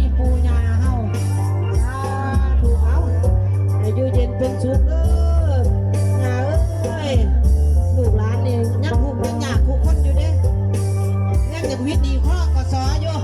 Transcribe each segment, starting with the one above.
ที่ปูญาเฮาสาธุเอาอยู่เย็นเป็นสุขเด้อยาเอ้ยลูกหลานนี่ยังทุกข์ยังยากทุคนอยู่เด้ยังจะวิตดีข้อก็ซออยู่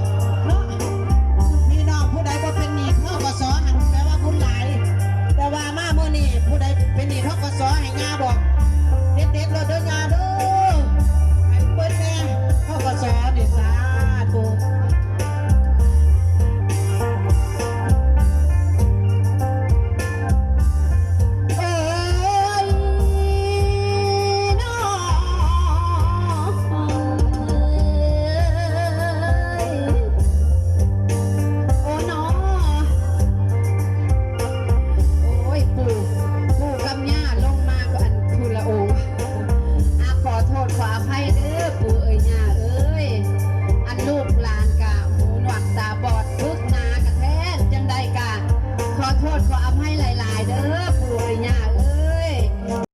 ขอโทษขออภัยหลาย ๆ เด้อป่วย่าเอ้ย